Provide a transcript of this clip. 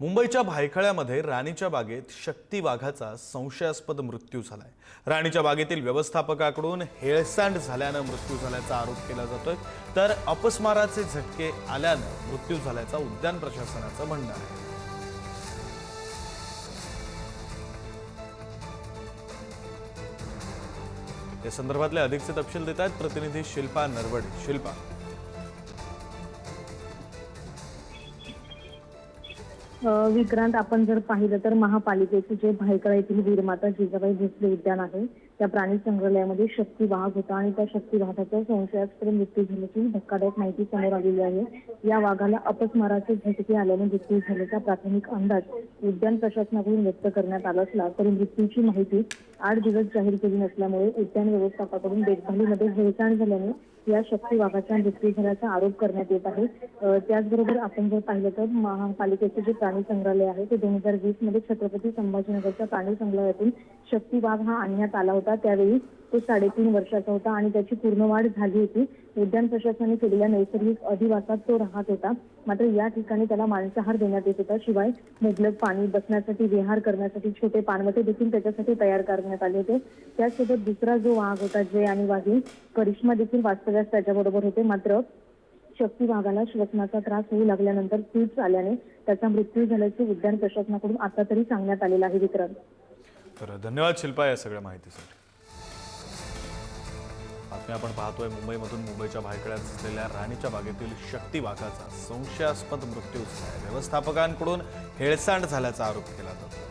मुंबईच्या भायखळ्यामध्ये राणीच्या बागेत शक्ती वाघाचा संशयास्पद मृत्यू झालाय. राणीच्या बागेतील व्यवस्थापकाकडून हेळसांड झाल्यानं मृत्यू झाल्याचा आरोप केला जातोय. तर अपस्माराचे झटके आल्यानं मृत्यू झाल्याचा उद्यान प्रशासनाचं म्हणणं आहे. या संदर्भातले अधिकचे तपशील देत आहेत प्रतिनिधी शिल्पा नरवडे. शिल्पा. विक्रांत आपण जर पाहिलं तर महापालिकेचे जे भायखळा येथील वीरमाता जिजाबाई भोसले उद्यान आहे. त्या प्राणी संग्रहालयामध्ये शक्ती वाघ होता आणि त्या शक्ती संशयास्पद मृत्यू झाल्याची धक्कादायक माहिती समोर आलेली आहे. या वाघाला अपस्माराचे झटके आल्याने मृत्यू झाल्याचा प्राथमिक अंदाज उद्यान प्रशासनाकडून व्यक्त करण्यात आला असला तरी मृत्यूची माहिती आठ दिवस जाहीर केली नसल्यामुळे उद्यान व्यवस्थापकाकडून देखभालीमध्ये हेळसाण झाल्याने या शक्ती वाघाचा मृत्यू झाल्याचा आरोप करण्यात येत आहे. त्याचबरोबर आपण जर पाहिलं तर महापालिकेचे जे प्राणी संग्रहालय आहे ते दोन हजार वीसमध्ये छत्रपती संभाजीनगरच्या प्राणी संग्रहालयातून शक्ती वाघ हा आणण्यात आला होता. त्यावेळी तो साडेतीन वर्षाचा होता आणि त्याची पूर्ण वाढ झाली होती. उद्यान प्रशासनाने केलेल्या नैसर्गिक अधिवासात तो राहत होता. मात्र या ठिकाणी त्याला मांसाहार देण्यात येत होता. शिवाय मुबलक पाणी बसण्यासाठी विहार करण्यासाठी छोटे पानवटे देखील त्याच्यासाठी तयार करण्यात आले होते. त्यासोबत दुसरा जो वाघ होता जय आणि वाघीण करिश्मा देखील वास्तव्यास त्याच्याबरोबर होते. मात्र शक्ती वाघाला श्वसनाचा त्रास होऊ लागल्यानंतर सूज आल्याने त्याचा मृत्यू झाल्याचे उद्यान प्रशासनाकडून आता तरी सांगण्यात आलेला आहे विक्रम तर धन्यवाद शिल्पा या सगळ्या माहितीसाठी. बातम्या आपण पाहतोय मुंबईमधून मुंबईच्या भायकड्यात असलेल्या राणीच्या बागेतील शक्ती वाघाचा संशयास्पद मृत्यू झाला. व्यवस्थापकांकडून हेळसांड झाल्याचा आरोप केला जातो